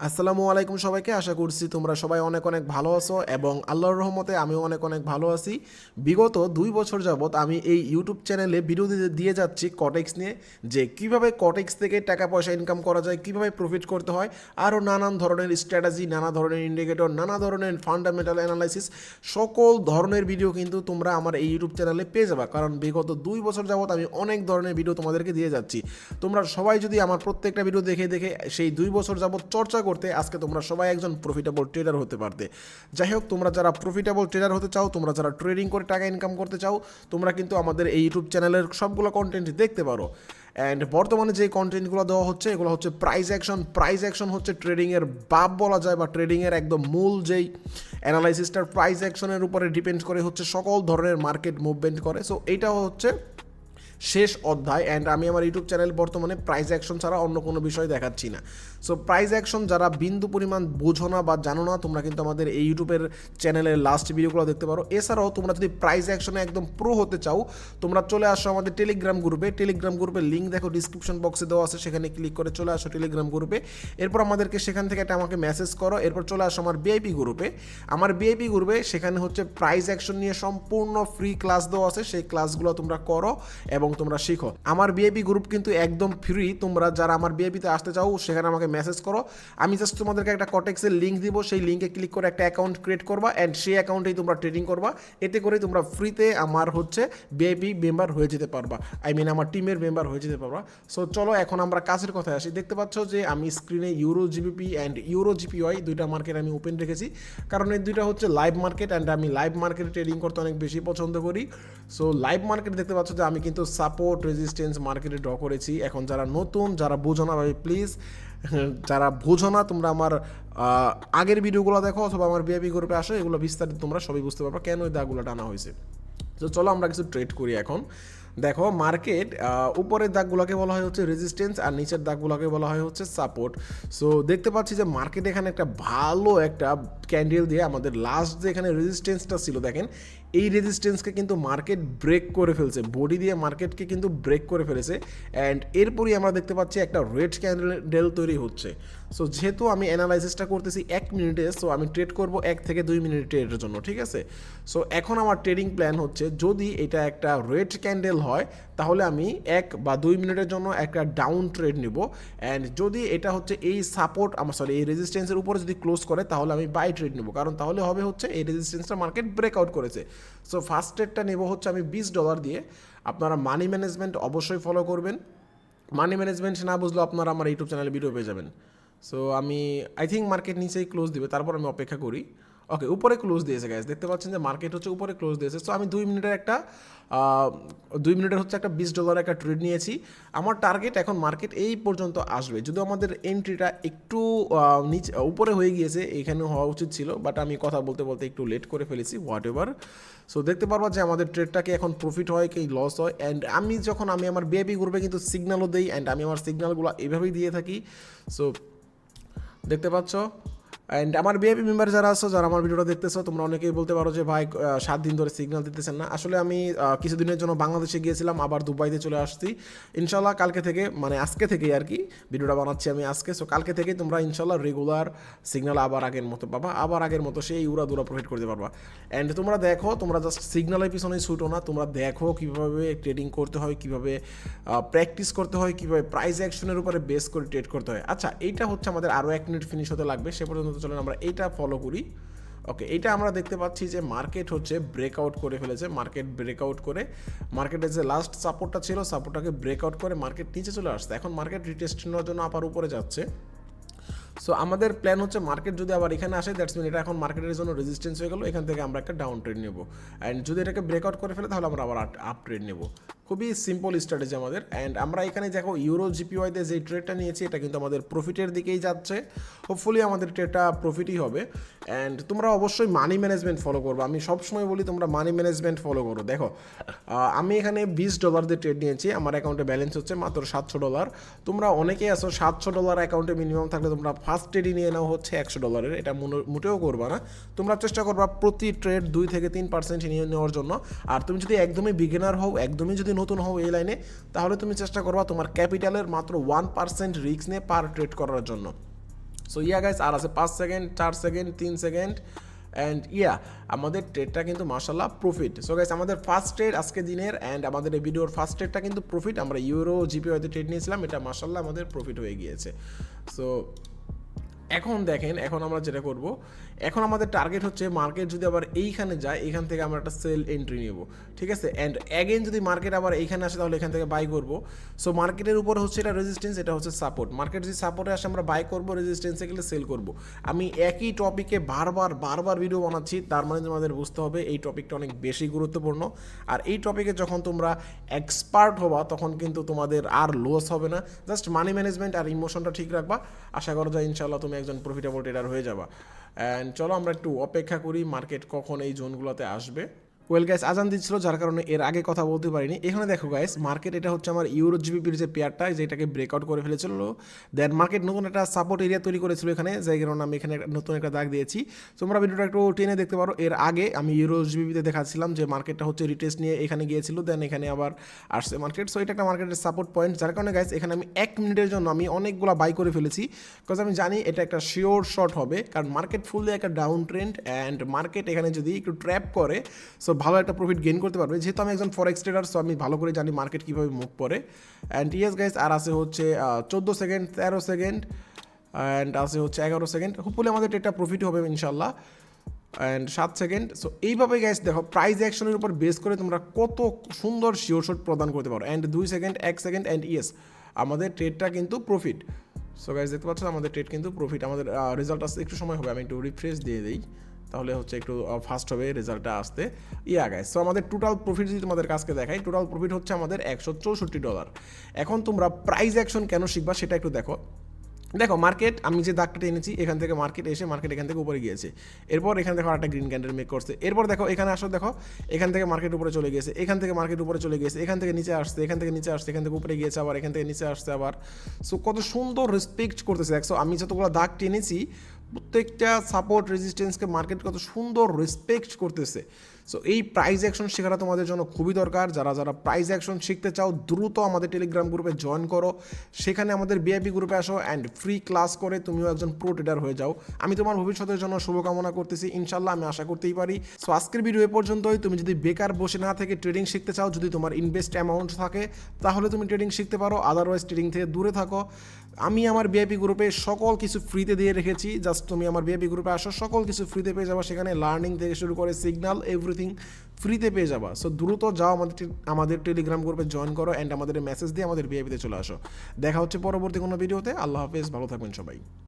আসসালামু আলাইকুম সবাইকে, আশা করছি তোমরা সবাই অনেক অনেক ভালো আছো এবং আল্লাহর রহমতে আমিও অনেক অনেক ভালো আছি। বিগত দুই বছর যাবৎ আমি এই ইউটিউব চ্যানেলে ভিডিও দিয়ে- যাচ্ছি কটেক্স নিয়ে, যে কীভাবে কটেক্স থেকে টাকা পয়সা ইনকাম করা যায়, কীভাবে প্রফিট করতে হয়, আরও নানান ধরনের স্ট্র্যাটাজি নানা ধরনের ইন্ডিকেটর নানা ধরনের ফান্ডামেন্টাল অ্যানালাইসিস সকল ধরনের ভিডিও কিন্তু তোমরা আমার এই ইউটিউব চ্যানেলে পেয়ে যাবে। কারণ বিগত দুই বছর যাবৎ আমি অনেক ধরনের ভিডিও তোমাদেরকে দিয়ে যাচ্ছি। তোমরা সবাই যদি আমার প্রত্যেকটা ভিডিও দেখে দেখে সেই দুই বছর যাবৎ চর্চা করতে আজকে তোমরা সবাই একজন প্রফিটেবল ট্রেডার হতে পারতে। যাই হোক, তোমরা যারা প্রফিটেবল ট্রেডার হতে চাও, তোমরা যারা ট্রেডিং করে টাকা ইনকাম করতে চাও, তোমরা কিন্তু আমাদের এই ইউটিউব চ্যানেলের সবগুলো কন্টেন্ট দেখতে পারো। অ্যান্ড বর্তমানে যে কন্টেন্টগুলো দেওয়া হচ্ছে, এগুলো হচ্ছে প্রাইস অ্যাকশন প্রাইস অ্যাকশন হচ্ছে ট্রেডিংয়ের বাপ বলা যায় বা ট্রেডিংয়ের একদম মূল যেই অ্যানালাইসিসটার প্রাইস অ্যাকশনের উপরে ডিপেন্ড করে হচ্ছে সকল ধরনের মার্কেট মুভমেন্ট করে। সো এইটা হচ্ছে শেষ অধ্যায়। অ্যান্ড আমি আমার ইউটিউব চ্যানেল বর্তমানে প্রাইজ অ্যাকশন ছাড়া অন্য কোনো বিষয় দেখাচ্ছি না। সো প্রাইজ অ্যাকশন যারা বিন্দু পরিমাণ বোঝো না বা জানো না, তোমরা কিন্তু আমাদের এই ইউটিউবের চ্যানেলের লাস্ট ভিডিওগুলো দেখতে পারো। এছাড়াও, তোমরা যদি প্রাইজ অ্যাকশনে একদম প্রো হতে চাও, তোমরা চলে আসো আমাদের টেলিগ্রাম গ্রুপে টেলিগ্রাম গ্রুপের লিঙ্ক দেখো ডিসক্রিপশন বক্সে দেওয়া আছে, সেখানে ক্লিক করে চলে আসো টেলিগ্রাম গ্রুপে এরপর আমাদেরকে সেখান থেকে একটা আমাকে মেসেজ করো। এরপর চলে আসো আমার বিআইপি গ্রুপে আমার বিআইপি গ্রুপে সেখানে হচ্ছে প্রাইজ অ্যাকশন নিয়ে সম্পূর্ণ ফ্রি ক্লাস দেওয়া আছে। সেই ক্লাসগুলো তোমরা করো এবং তোমরা শিখো। আমার বিআইপি গ্রুপ কিন্তু একদম ফ্রি তোমরা যারা আমার বিআইপিতে আসতে চাও, সেখানে আমাকে মেসেজ করো। আমি জাস্ট তোমাদেরকে একটা কটেক্সের লিঙ্ক দিব, সেই লিঙ্কে ক্লিক করে একটা অ্যাকাউন্ট ক্রিয়েট করবা অ্যান্ড সেই অ্যাকাউন্টেই তোমরা ট্রেডিং করবা। এতে করে তোমরা ফ্রিতে আমার হচ্ছে বিআইপি মেম্বার হয়ে যেতে পারবা। আই মিন আমার টিমের মেম্বার হয়ে যেতে পারবা। সো চলো এখন আমরা কাজের কথায় আসি। দেখতে পাচ্ছ যে আমি স্ক্রিনে euro GBP and euro JPY দুইটা মার্কেট আমি ওপেন রেখেছি। কারণ এই দুইটা হচ্ছে লাইভ মার্কেট অ্যান্ড আমি লাইভ মার্কেটে ট্রেডিং করতে অনেক বেশি পছন্দ করি। সো লাইভ মার্কেট দেখতে পাচ্ছ যে আমি কিন্তু সাপোর্ট রেজিস্ট্যান্স মার্কেটে ড্র করেছি। এখন যারা নতুন, যারা বোঝো না প্লিজ যারা বোঝো না, তোমরা আমার আগের ভিডিওগুলো দেখো অথবা আমার বিআইপি গ্রুপে আসো, এগুলো বিস্তারিত তোমরা সবই বুঝতে পারবে কেন ওই দাগগুলো টানা হয়েছে। তো চলো আমরা কিছু ট্রেড করি এখন। দেখো মার্কেট উপরের দাগগুলোকে বলা হয় হচ্ছে রেজিস্ট্যান্স আর নিচের দাগগুলোকে বলা হয় হচ্ছে সাপোর্ট সো দেখতে পাচ্ছি যে মার্কেট এখানে একটা ভালো একটা ক্যান্ডেল দিয়ে আমাদের লাস্ট যে এখানে রেজিস্ট্যান্সটা ছিল, দেখেন এই রেজিস্ট্যান্সকে কিন্তু মার্কেট ব্রেক করে ফেলছে। বডি দিয়ে মার্কেটকে কিন্তু ব্রেক করে ফেলেছে। অ্যান্ড এরপরই আমরা দেখতে পাচ্ছি একটা রেড ক্যান্ডেল তৈরি হচ্ছে। সো যেহেতু আমি অ্যানালাইসিসটা করতেছি এক মিনিটে সো আমি ট্রেড করব এক থেকে দুই মিনিট ট্রেডের জন্য, ঠিক আছে? সো এখন আমার ট্রেডিং প্ল্যান হচ্ছে, যদি এটা একটা রেড ক্যান্ডেল হয়, তাহলে আমি এক বা দুই মিনিটের জন্য একটা ডাউন ট্রেড নিব। অ্যান্ড যদি এটা হচ্ছে এই সাপোর্ট আমার সরি এই রেজিস্ট্যান্সের উপরে যদি ক্লোজ করে, তাহলে আমি বাই ট্রেড নেব। কারণ তাহলে হবে হচ্ছে এই রেজিস্ট্যান্সটা মার্কেট ব্রেকআউট করেছে। সো ফার্স্ট রেটটা নেব হচ্ছে আমি বিশ ডলার দিয়ে। আপনারা মানি ম্যানেজমেন্ট অবশ্যই ফলো করবেন। মানি ম্যানেজমেন্ট না বুঝলেও আপনারা আমার ইউটিউব চ্যানেলে ভিডিও পেয়ে যাবেন। সো আমি আই থিঙ্ক মার্কেট নিচেই ক্লোজ দিবে, তারপর আমি অপেক্ষা করি। ওকে উপরে ক্লোজ দিয়েছে গ্যাস দেখতে পাচ্ছেন যে মার্কেট হচ্ছে উপরে ক্লোজ দিয়েছে। সো আমি দুই মিনিটের একটা দুই মিনিটের হচ্ছে একটা বিশ ডলার একটা ট্রেড নিয়েছি। আমার টার্গেট এখন মার্কেট এই পর্যন্ত আসবে। যদিও আমাদের এন্ট্রিটা একটু নিচ, উপরে হয়ে গিয়েছে, এখানে হওয়া উচিত ছিল বাট আমি কথা বলতে বলতে একটু লেট করে ফেলেছি হোয়াট এভার সো দেখতে পারবা যে আমাদের ট্রেডটাকে এখন প্রফিট হয় কি লস হয় অ্যান্ড আমি যখন, আমি আমার বিআইপি গ্রুপে কিন্তু সিগন্যালও দিই অ্যান্ড আমি আমার সিগন্যালগুলো এভাবেই দিয়ে থাকি। সো দেখতে পাচ্ছ? অ্যান্ড আমার বিআইপি মেম্বার যারা আছো, যারা আমার ভিডিওটা দেখতেছো, তোমরা অনেকেই বলতে পারো যে, ভাই সাত দিন ধরে সিগন্যাল দিতেছেন না। আসলে আমি কিছুদিনের জন্য বাংলাদেশে গিয়েছিলাম, আবার দুবাইতে চলে আসছি। ইনশাল্লাহ কালকে থেকে মানে আজকে থেকেই আর কি, ভিডিওটা বানাচ্ছি আমি আজকে। সো কালকে থেকে তোমরা ইনশাল্লাহ রেগুলার সিগন্যাল আবার আগের মতো পাবা। আবার আগের মতো সেই উড়া দুরা প্রফিট করতে পারবা। অ্যান্ড তোমরা দেখো, তোমরা জাস্ট সিগন্যালের পিছনে ছুটো না। তোমরা দেখো কীভাবে ট্রেডিং করতে হয়, কীভাবে প্র্যাকটিস করতে হয়, কীভাবে প্রাইস অ্যাকশনের উপরে বেস করে ট্রেড করতে হয়। আচ্ছা এইটা হচ্ছে আমাদের আরও এক মিনিট ফিনিশ হতে লাগবে। সে পর্যন্ত চলেন, আমরা এইটা ফলো করি। ওকে এটা আমরা দেখতে পাচ্ছি যে মার্কেট হচ্ছে ব্রেকআউট করে ফেলেছে মার্কেট ব্রেকআউট করে। মার্কেটের যে লাস্ট সাপোর্টটা ছিল সাপোর্টটাকে ব্রেকআউট করে মার্কেট নিচে চলে আসছে। এখন মার্কেট রিটেস্ট নেওয়ার জন্য আবার উপরে যাচ্ছে। সো আমাদের প্ল্যান হচ্ছে মার্কেট যদি আবার এখানে আসে দ্যাটস মিন এটা এখন মার্কেটের জন্য রেজিস্ট্যান্স হয়ে গেলো, এখান থেকে আমরা একটা ডাউন ট্রেড নেব। অ্যান্ড যদি এটাকে ব্রেকআউট করে ফেলে, তাহলে আমরা আবার আপ ট্রেড নেব। খুবই সিম্পল স্ট্র্যাটেজি আমাদের। অ্যান্ড আমরা এখানে দেখো ইউরো জিপিওয়াইতে যে ট্রেডটা নিয়েছি, এটা কিন্তু আমাদের প্রফিটের দিকেই যাচ্ছে। হোপফুলি আমাদের ট্রেডটা প্রফিটই হবে। অ্যান্ড তোমরা অবশ্যই মানি ম্যানেজমেন্ট ফলো করব। আমি সবসময় বলি, তোমরা মানি ম্যানেজমেন্ট ফলো করো। দেখো আমি এখানে বিশ ডলার দিয়ে ট্রেড নিয়েছি। আমার অ্যাকাউন্টে ব্যালেন্স হচ্ছে মাত্র সাতশো ডলার তোমরা অনেকেই আছো, সাতশো ডলার অ্যাকাউন্টে মিনিমাম থাকলে তোমরা ফার্স্ট ট্রেডই নিয়ে নাও হচ্ছে একশো ডলারের এটা মোটেও করবা না। তোমরা চেষ্টা করবা প্রতি ট্রেড দুই থেকে তিন পার্সেন্ট নিয়ে নেওয়ার জন্য। আর তুমি যদি একদমই বিগিনার হও, একদমই যদি নতুন হও এই লাইনে, তাহলে তুমি চেষ্টা করবা তোমার ক্যাপিটালের মাত্র ওয়ান পার্সেন্ট রিস্ক নিয়ে পার ট্রেড করার জন্য। সো ইয়া গাইস আর আছে পাঁচ সেকেন্ড চার সেকেন্ড তিন সেকেন্ড অ্যান্ড ইয়া আমাদের ট্রেডটা কিন্তু মার্শাল্লাহ প্রফিট সো গাইস আমাদের ফার্স্ট ট্রেড আজকে দিনের অ্যান্ড আমাদের এই ভিডিওর ফার্স্ট ট্রেডটা কিন্তু প্রফিট আমরা ইউরো জিপি হয়তো ট্রেড নিয়েছিলাম, এটা মার্শাল্লাহ আমাদের প্রফিট হয়ে গিয়েছে। সো এখন দেখেন, এখন আমরা যেটা করব, এখন আমাদের টার্গেট হচ্ছে মার্কেট যদি আবার এইখানে যায় এখান থেকে আমরা একটা সেল এন্ট্রি নেব, ঠিক আছে? অ্যান্ড অ্যাগেন যদি মার্কেট আবার এইখানে আসে, তাহলে এখান থেকে বাই করব। সো মার্কেটের উপর হচ্ছে এটা রেজিস্ট্যান্স এটা হচ্ছে সাপোর্ট মার্কেট যদি সাপোর্টে আসে, আমরা বাই করব রেজিস্ট্যান্সে গেলে সেল করব। আমি একই টপিকে বারবার বারবার ভিডিও বানাচ্ছি, তার মানে তোমাদের বুঝতে হবে এই টপিকটা অনেক বেশি গুরুত্বপূর্ণ। আর এই টপিকে যখন তোমরা এক্সপার্ট হবা, তখন কিন্তু তোমাদের আর লস হবে না। জাস্ট মানি ম্যানেজমেন্ট আর ইমোশনটা ঠিক রাখবা। আশা করা যায় ইনশাল্লাহ তুমি একজন প্রফিটেবল ট্রেডার হয়ে যাবা। অ্যান্ড চলো আমরা একটু অপেক্ষা করি মার্কেট কখন এই জোনগুলোতে আসবে। ওয়েল গাইস আজান দিচ্ছিল, যার কারণে এর আগে কথা বলতে পারিনি। এখানে দেখো গাইস মার্কেট এটা হচ্ছে আমার ইউরো জিবিপির যে পেয়ারটা যেটাকে ব্রেকআউট করে ফেলেছিল। দেন মার্কেট নতুন একটা সাপোর্ট এরিয়া তৈরি করেছিল এখানে যাই কারণে আমি এখানে নতুন একটা দাগ দিয়েছি। তোমরা ভিডিওটা একটু টেনে দেখতে পারো। এর আগে আমি ইউরো জিবিপিতে দেখাচ্ছিলাম যে মার্কেটটা হচ্ছে রিটেস্ট নিয়ে এখানে গিয়েছিল দেন এখানে আবার আসছে মার্কেট সো এটা একটা মার্কেটের সাপোর্ট পয়েন্ট যার কারণে গাইস এখানে আমি এক মিনিটের জন্য আমি অনেকগুলো বাই করে ফেলেছি। বিকজ আমি জানি এটা একটা শিওর শর্ট হবে, কারণ মার্কেট ফুললি একটা ডাউন ট্রেন্ড অ্যান্ড মার্কেট এখানে যদি একটু ট্র্যাপ করে সো ভালো একটা প্রফিট গেইন করতে পারবে। যেহেতু আমি একজন ফরেক্স ট্রেডার সো আমি ভালো করে জানি মার্কেট কীভাবে মুভ করে। অ্যান্ড ইয়েস গাইস আর আছে হচ্ছে চোদ্দ সেকেন্ড তেরো সেকেন্ড অ্যান্ড আছে হচ্ছে এগারো সেকেন্ড হোপফুলি আমাদের এটা প্রফিট হবে ইনশাল্লাহ অ্যান্ড সাত সেকেন্ড সো এইভাবে গ্যাস দেখো প্রাইজ অ্যাকশনের উপর বেস করে তোমরা কত সুন্দর শিওর শট প্রদান করতে পারো। অ্যান্ড দুই সেকেন্ড এক সেকেন্ড অ্যান্ড ইয়েস আমাদের ট্রেডটা কিন্তু প্রফিট সো গাইজ দেখতে পাচ্ছ, আমাদের ট্রেড কিন্তু প্রফিট আমাদের রেজাল্ট আসতে একটু সময় হবে, আমি একটু রিফ্রেশ দিয়ে দিই। তাহলে হচ্ছে একটু ফাস্ট হবে রেজাল্টটা আসতে। ইয়া গাইজ সো আমাদের টোটাল প্রফিট যদি তোমাদের কাছকে দেখাই টোটাল প্রফিট হচ্ছে আমাদের একশো চৌষট্টি ডলার এখন তোমরা প্রাইস অ্যাকশন কেন শিখবা সেটা একটু দেখো। দেখো মার্কেট আমি যে দাগটা এনেছি, এখান থেকে মার্কেট এসে মার্কেট এখান থেকে উপরে গিয়েছে। এরপর এখানে দেখো একটা গ্রিন ক্যান্ডেল মেক করছে। এরপর দেখো, এখানে আসো, দেখো, এখান থেকে মার্কেট উপরে চলে গিয়েছে, এখান থেকে মার্কেট উপরে চলে গিয়েছে, এখান থেকে নিচে আসছে, এখান থেকে নিচে আসছে, এখান থেকে উপরে গিয়েছে আবার, এখান থেকে নিচে আসছে আবার। সো কত সুন্দর রেসপেক্ট করতেছে। দেখছ, আমি যতগুলো দাগ টেনেছি প্রত্যেকটা সাপোর্ট রেজিস্ট্যান্সকে মার্কেট কত সুন্দর রেসপেক্ট করতেছে। সো এই প্রাইজ অ্যাকশন শেখাটা তোমাদের জন্য খুবই দরকার। যারা যারা প্রাইজ অ্যাকশন শিখতে চাও, দ্রুত আমাদের টেলিগ্রাম গ্রুপে জয়েন করো। সেখানে আমাদের বিআইপি গ্রুপে আসো অ্যান্ড ফ্রি ক্লাস করে তুমিও একজন প্রো ট্রেডার হয়ে যাও। আমি তোমার ভবিষ্যতের জন্য শুভকামনা করতেছি। ইনশাল্লাহ আমি আশা করতেই পারি। সো আজকের ভিডিও এ পর্যন্তই। তুমি যদি বেকার বসে না থেকে ট্রেডিং শিখতে চাও, যদি তোমার ইনভেস্ট অ্যামাউন্ট থাকে, তাহলে তুমি ট্রেডিং শিখতে পারো। আদারওয়াইজ ট্রেডিং থেকে দূরে থাকো। আমি আমার বিআইপি গ্রুপে সকল কিছু ফ্রিতে দিয়ে রেখেছি। জাস্ট তুমি আমার বিআইপি গ্রুপে আসো, সকল কিছু ফ্রিতে পেয়ে যাবা। সেখানে লার্নিং থেকে শুরু করে সিগনাল এভরিথিং ফ্রিতে পেয়ে যাবা। সো দ্রুত যাও আমাদের আমাদের টেলিগ্রাম গ্রুপে জয়েন করো অ্যান্ড আমাদের মেসেজ দিয়ে আমাদের বিআইপিতে চলে আসো। দেখা হচ্ছে পরবর্তী কোনো ভিডিওতে আল্লাহ হাফেজ, ভালো থাকবেন সবাই।